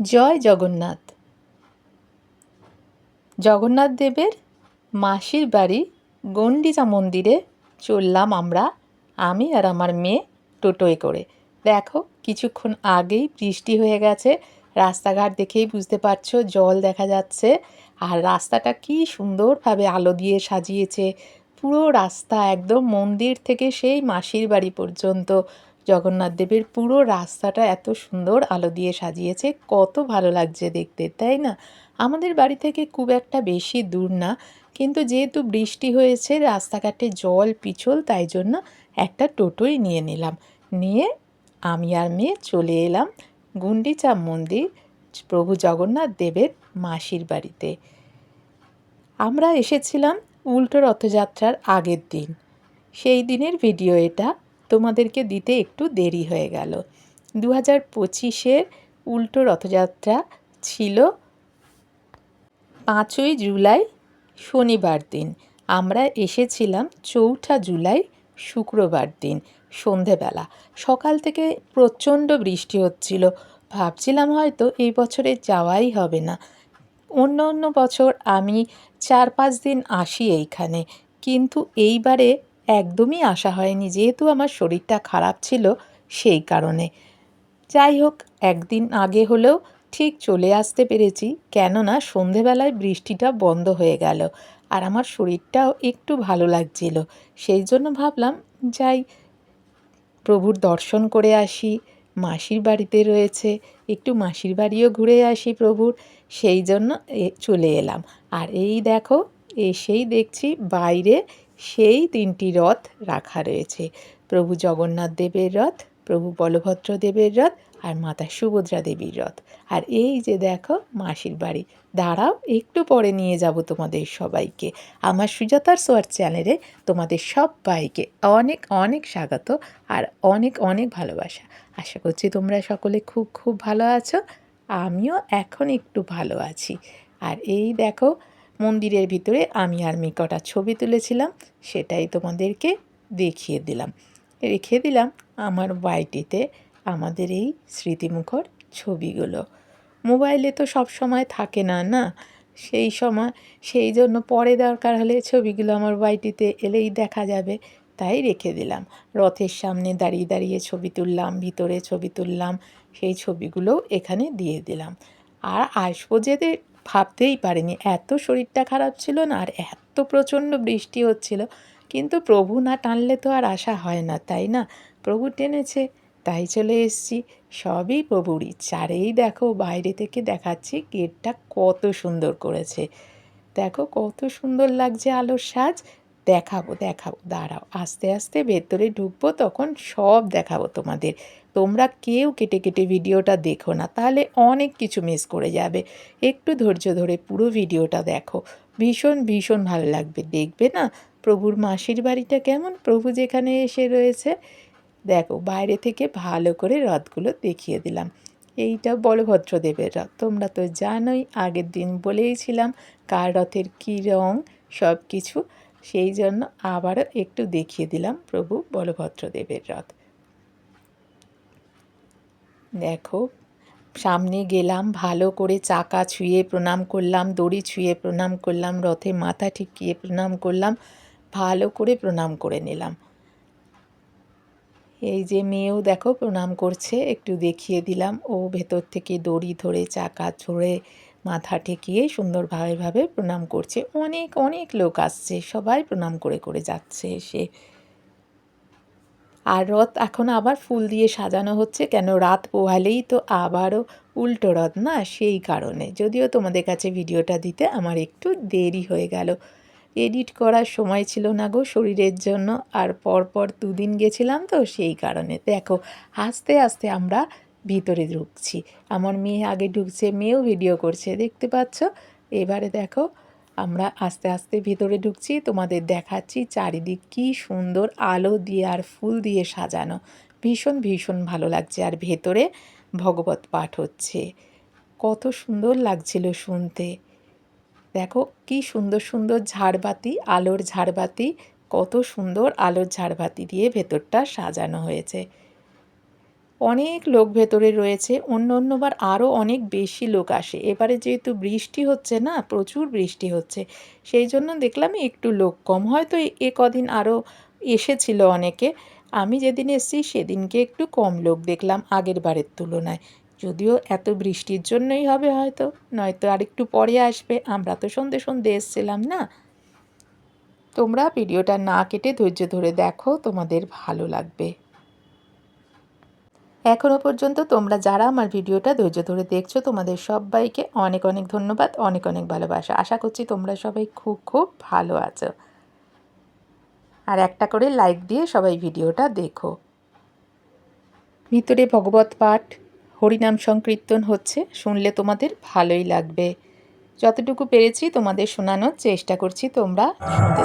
জয় জগন্নাথ। জগন্নাথ দেবের মাসির বাড়ি গণ্ডিচা মন্দিরে চললাম আমরা, আমি আর আমার মেয়ে টোটোয় করে। দেখো, কিছুক্ষণ আগেই বৃষ্টি হয়ে গেছে, রাস্তাঘাট দেখেই বুঝতে পারছ, জল দেখা যাচ্ছে, আর রাস্তাটা কি সুন্দরভাবে আলো দিয়ে সাজিয়েছে। পুরো রাস্তা একদম মন্দির থেকে সেই মাসির বাড়ি পর্যন্ত। জগন্নাথ দেবের পুরো রাস্তাটা এত সুন্দর আলো দিয়ে সাজিয়েছে, কত ভালো লাগছে দেখতে, তাই না? আমাদের বাড়ি থেকে খুব একটা বেশি দূর না, কিন্তু যেহেতু বৃষ্টি হয়েছে, রাস্তাঘাটে জল পিছল, তাই জন্য একটা টোটোই নিয়ে নিলাম। নিয়ে আমি আর মেয়ে চলে এলাম গুন্ডিচা মন্দির প্রভু জগন্নাথ দেবের মাসির বাড়িতে। আমরা এসেছিলাম উল্টো রথযাত্রার আগের দিন। সেই দিনের ভিডিও এটা। তোমাদেরকে দিতে একটু দেরি হয়ে গেল। দু হাজার পঁচিশের উল্টো রথযাত্রা ছিল পাঁচই জুলাই, শনিবার দিন। আমরা এসেছিলাম চৌঠা জুলাই, শুক্রবার দিন, সন্ধেবেলা। সকাল থেকে প্রচণ্ড বৃষ্টি হচ্ছিল। ভাবছিলাম হয়তো এই বছরে যাওয়াই হবে না। অন্য অন্য বছর আমি চার পাঁচ দিন আসি এইখানে। কিন্তু এইবারে একদমই আসা হয়নি যেহেতু আমার শরীরটা খারাপ ছিল সেই কারণে। যাই হোক, একদিন আগে হলেও ঠিক চলে আসতে পেরেছি, কেননা সন্ধেবেলায় বৃষ্টিটা বন্ধ হয়ে গেল আর আমার শরীরটাও একটু ভালো লাগছিল। সেই জন্য ভাবলাম, যাই, প্রভুর দর্শন করে আসি, মাসির বাড়িতে রয়েছে, একটু মাসির বাড়িও ঘুরে আসি প্রভুর, সেই জন্য চলে এলাম। আর এই দেখো, এসেই দেখছি বাইরে সেই তিনটি রথ রাখা রয়েছে। প্রভু জগন্নাথ দেবের রথ, প্রভু বলভদ্র দেবের রথ আর মাতা সুভদ্রা দেবীর রথ। আর এই যে দেখো মাসির বাড়ি, দাঁড়াও, একটু পরে নিয়ে যাব তোমাদের সবাইকে। আমার সুজাতার সোয়ার চ্যানেলে তোমাদের সবাইকে অনেক অনেক স্বাগত আর অনেক অনেক ভালোবাসা। আশা করছি তোমরা সকলে খুব খুব ভালো আছো। আমিও এখন একটু ভালো আছি। আর এই দেখো মন্দিরের ভিতরে আমি আর মিকটা ছবি তুলেছিলাম, সেটাই তোমাদেরকে দেখিয়ে দিলাম। রেখে দিলাম আমার বাড়িটিতে আমাদের এই স্মৃতিমুখর ছবিগুলো। মোবাইলে তো সব সময় থাকে না না? সেই সময়, সেই জন্য পরে দরকার হলে ছবিগুলো আমার বাড়িটিতে এলেই দেখা যাবে, তাই রেখে দিলাম। রথের সামনে দাঁড়িয়ে দাঁড়িয়ে ছবি তুললাম, ভিতরে ছবি তুললাম, সেই ছবিগুলোও এখানে দিয়ে দিলাম। আর আসব যেতে ভাবতেই পারিনি। এত শরীরটা খারাপ ছিল না আর এত প্রচণ্ড বৃষ্টি হচ্ছিল। কিন্তু প্রভু না টানলে তো আর আশা হয় না, তাই না? প্রভু টেনেছে, তাই চলে এসছি। সবই প্রভুর চারেই দেখো, বাইরে থেকে দেখাচ্ছি গেটটা কত সুন্দর করেছে। দেখো কত সুন্দর লাগছে আলোর সাজ। দেখাবো দেখাবো। দাঁড়াও, আস্তে আস্তে ভেতরে ঢুকবো, তখন সব দেখাবো তোমাদের। তোমরা কেউ কেটে কেটে ভিডিওটা দেখো না, তাহলে অনেক কিছু মিস করে যাবে। একটু ধৈর্য ধরে পুরো ভিডিওটা দেখো। ভীষণ ভীষণ ভালো লাগবে। দেখবে না? প্রভুর মাসির বাড়িটা কেমন? প্রভু যেখানে এসে রয়েছে। দেখো, বাইরে থেকে ভালো করে রথগুলো দেখিয়ে দিলাম। এইটা বলভদ্রদেবের রথ। তোমরা তো জানোই, আগের দিন বলেইছিলাম কার রথের কী রং সব কিছু সেই জন্য আবারও একটু দেখিয়ে দিলাম প্রভু বলভদ্রদেবের রথ। দেখো, সামনে গেলাম, ভালো করে চাকা ছুঁয়ে প্রণাম করলাম, দড়ি ছুঁয়ে প্রণাম করলাম, রথে মাথা ঠিকিয়ে প্রণাম করলাম, ভালো করে প্রণাম করে নিলাম। এই যে মেয়েও দেখো প্রণাম করছে, একটু দেখিয়ে দিলাম, ও ভেতর থেকে দড়ি ধরে, চাকা ছড়ে মাথা ঠেকিয়ে সুন্দরভাবেভাবে প্রণাম করছে। অনেক অনেক লোক আসছে, সবাই প্রণাম করে করে যাচ্ছে এসে। আর রথ এখন আবার ফুল দিয়ে সাজানো হচ্ছে। কেন রাত পোহালেই তো আবারও উল্টো রথ না? সেই কারণে। যদিও তোমাদের কাছে ভিডিওটা দিতে আমার একটু দেরি হয়ে গেল। এডিট করার সময় ছিল না গো শরীরের জন্য। আর পরপর দুদিন গেছিলাম তো সেই কারণে। দেখো, আস্তে আস্তে আমরা ভিতরে ঢুকছি। আমার মেয়ে আগে ঢুকছে, মেয়েও ভিডিও করছে। দেখতে পাচ্ছ? এবারে দেখো আমরা আস্তে আস্তে ভিতরে ঢুকছি, তোমাদের দেখাচ্ছি চারিদিক কি সুন্দর আলো দিয়ে আর ফুল দিয়ে সাজানো। ভীষণ ভীষণ ভালো লাগছে আর ভেতরে ভগবত পাঠ হচ্ছে। কত সুন্দর লাগছিল শুনতে। দেখো কি সুন্দর সুন্দর ঝাড়বাতি, আলোর ঝাড়বাতি, কত সুন্দর আলোর ঝাড়বাতি দিয়ে ভেতরটা সাজানো হয়েছে। অনেক লোক ভেতরে রয়েছে, অন্য অন্যবার আরও অনেক বেশি লোক আসে। এবারে যেহেতু বৃষ্টি হচ্ছে না, প্রচুর বৃষ্টি হচ্ছে, সেই জন্য দেখলাম একটু লোক কম। হয়তো এ- কদিন আরও এসেছিল অনেকে, আমি যেদিন এসেছি সেদিনকে একটু কম লোক দেখলাম আগের বারের তুলনায়। যদিও এত বৃষ্টির জন্যই হবে হয়তো, নয়তো আরেকটু পরে আসবে, আমরা তো সন্ধে সন্ধে এসছিলাম না। তোমরা ভিডিওটা না কেটে ধৈর্য ধরে দেখো, তোমাদের ভালো লাগবে। এখনও পর্যন্ত তোমরা যারা আমার ভিডিওটা ধৈর্য ধরে দেখছ, তোমাদের সবাইকে অনেক অনেক ধন্যবাদ, অনেক অনেক ভালোবাসা। আশা করছি তোমরা সবাই খুব খুব ভালো আছো। আর একটা করে লাইক দিয়ে সবাই ভিডিওটা দেখো। ভিতরে ভগবত পাঠ, হরিনাম সংকীর্তন হচ্ছে, শুনলে তোমাদের ভালোই লাগবে। যতটুকু পেরেছি তোমাদের শোনানোর চেষ্টা করছি, তোমরা শুনতে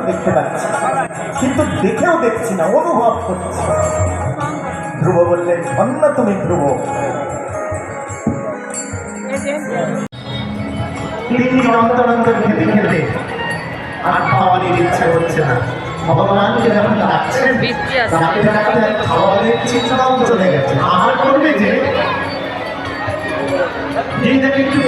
সর্বত্র দেখতে পাচ্ছি। কিন্তু দেখেও দেখছি না অনুভব করছি। ধ্রুব বললেন অন্য তুমি ধ্রুব। তিন দিন অন্তর অন্তর খেতে খেতে আর খাওয়ারের ইচ্ছে হচ্ছে না। ভগবানকে যখন ডাকছেন ডাকতে ডাকতে আর চিন্তাও চলে গেছে। আহার করবে যে? যেটাকে একটু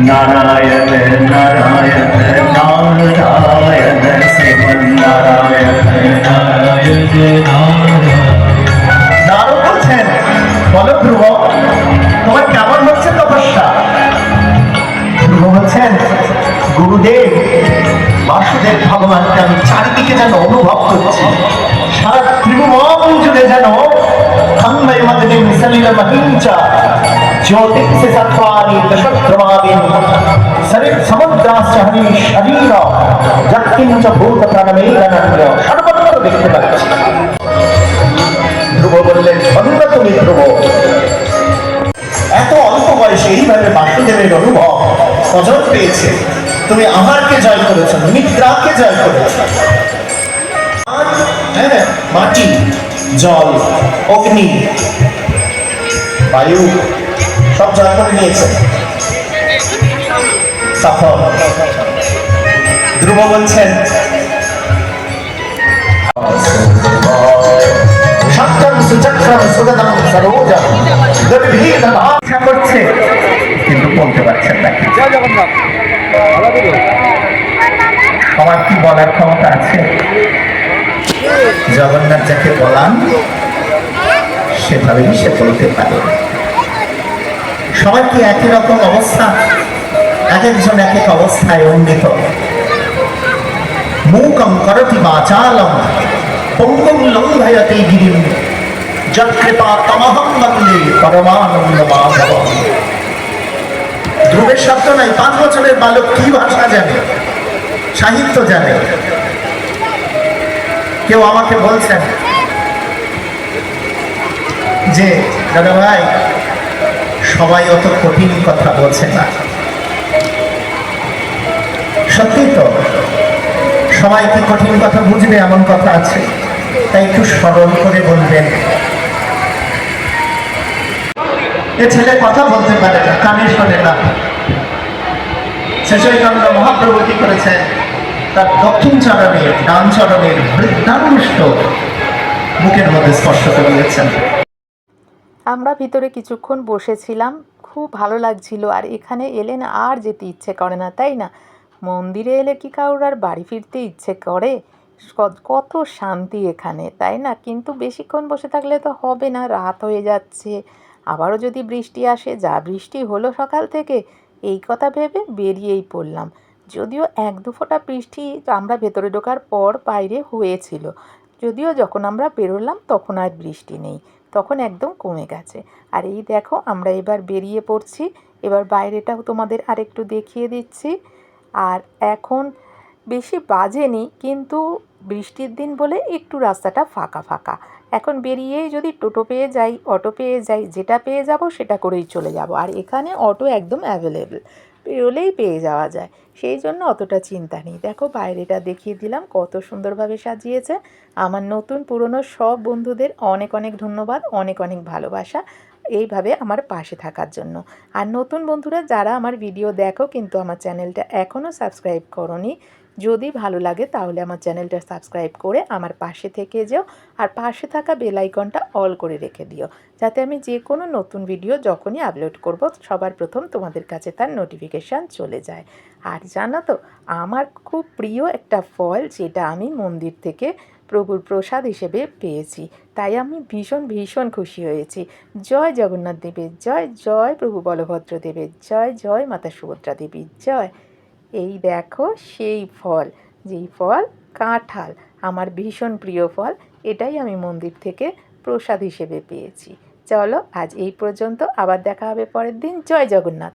नारायण नारायण नारायण श्रीमन नारायण नारायण नारायण নারদ বলছেন বলো ধ্রুব তোমার কেমন হচ্ছে তপস্যা ধ্রুব বলছেন গুরুদেব বাসুদেব ভগবানকে আমি চারিদিকে যেন অনুভব করছি সারা ত্রিভুবন জুড়ে যেন তন্ময় মদনে সলিল মহিঞ্চা দশক্রমাদিন শরীর সমুদ্রাশ্চ হরি শরীর যৎকিঞ্চ ভূত প্রাণমেদনান্য সর্বত্র দেখতে পাচ্ছি ধ্রুব বললেন তুমি এত অল্প বয়সে এইভাবে বাসুদেবের অনুভব অজন পেয়েছে। তুমি আমারকে জয় করেছ নিদ্রাকে জয় করেছ। আর, হ্যাঁ মাটি জল অগ্নি বায়ু সব জয় করে নিয়েছে। তখন ধ্রুব বলছেন করছে, কিন্তু বলতে পারছেন আমার কি বলার ক্ষমতা আছে? জগন্নাথ যাকে বলান, সেভাবেই সে বলতে পারে। সবার কি একই রকম অবস্থা? এক একজন এক এক অবস্থায় অঙ্গিত মূকম করতি বাচালম পঙ্গুম লঙ্ঘয়তে গিরিম যৎকৃপা তমহম বন্দে পরমানন্দ মাধব ধ্রুবের শব্দ নাই, পাঁচ বছরের বালক কি ভাষা জানে? সাহিত্য জানে? কেউ আমাকে বলছেন যে, দাদা ভাই সবাই অত কঠিন কথা বলছে না। সত্যি তো, সবাই কি কঠিন কথা বুঝবে এমন কথা আছে? তাই একটু স্মরণ করে বলবেন। এ ছেলে কথা বলতে পারে না, কানে শোনে না। শেষৈচন্দ্র মহাপ্রভু কি করেছেন? তার দক্ষিণ চরণের ডান চরণের বৃদ্ধানুষ্ট বুকের মধ্যে স্পর্শ করিয়েছেন। আমরা ভিতরে কিছুক্ষণ বসেছিলাম, খুব ভালো লাগছিল। আর এখানে এলে না আর যেতে ইচ্ছে করে না, তাই না? মন্দিরে এলে কি কারোর আর বাড়ি ফিরতে ইচ্ছে করে? কত শান্তি এখানে, তাই না? কিন্তু বেশিক্ষণ বসে থাকলে তো হবে না, রাত হয়ে যাচ্ছে। আবারও যদি বৃষ্টি আসে, যা বৃষ্টি হলো সকাল থেকে, এই কথা ভেবে বেরিয়েই পড়লাম। যদিও এক দু ফোঁটা বৃষ্টি আমরা ভেতরে ঢোকার পর বাইরে হয়েছিল। যদিও যখন আমরা বেরোলাম তখন আর বৃষ্টি নেই, তখন একদম কমে গেছে। আর এই দেখো, আমরা এবার বেরিয়ে পড়ছি। এবার বাইরেটাও তোমাদের আরেকটু দেখিয়ে দিচ্ছি। আর এখন বেশি বাজেনি কিন্তু বৃষ্টির দিন বলে একটু রাস্তাটা ফাঁকা ফাঁকা। এখন বেরিয়েই যদি টোটো পেয়ে যাই, অটো পেয়ে যাই, যেটা পেয়ে যাব সেটা করেই চলে যাব। আর এখানে অটো একদম অ্যাভেলেবেল বেরোলেই পেয়ে যাওয়া যায়। সেই জন্য অতটা চিন্তা নেই। দেখো, বাইরেটা দেখিয়ে দিলাম, কত সুন্দরভাবে সাজিয়েছে। আমার নতুন, পুরনো সব বন্ধুদের অনেক অনেক ধন্যবাদ, অনেক অনেক ভালোবাসা এইভাবে আমার পাশে থাকার জন্য। আর নতুন বন্ধুরা যারা আমার ভিডিও দেখো কিন্তু আমার চ্যানেলটা এখনও সাবস্ক্রাইব করনি যদি ভালো লাগে তাহলে আমার চ্যানেলটা সাবস্ক্রাইব করে আমার পাশে থেকে যেও আর পাশে থাকা বেল আইকনটা অল করে রেখে দিও। যাতে আমি যে কোনো নতুন ভিডিও যখনই আপলোড করব, সবার প্রথম তোমাদের কাছে তার নোটিফিকেশান চলে যায়। আর জানো তো, আমার খুব প্রিয় একটা ফল যেটা আমি মন্দির থেকে প্রভুর প্রসাদ হিসেবে পেয়েছি। তাই আমি ভীষণ ভীষণ খুশি হয়েছি। জয় জগন্নাথ দেবের, জয় জয় প্রভু বলভদ্র দেবের, জয় জয় মাতা সুভদ্রা দেবীর, জয়। এই দেখো সেই ফল, যেই ফল কাঁঠাল, আমার ভীষণ প্রিয় ফল, এটাই আমি মন্দির থেকে প্রসাদ হিসেবে পেয়েছি। চলো আজ এই পর্যন্ত, আবার দেখা হবে পরের দিন। জয় জগন্নাথ।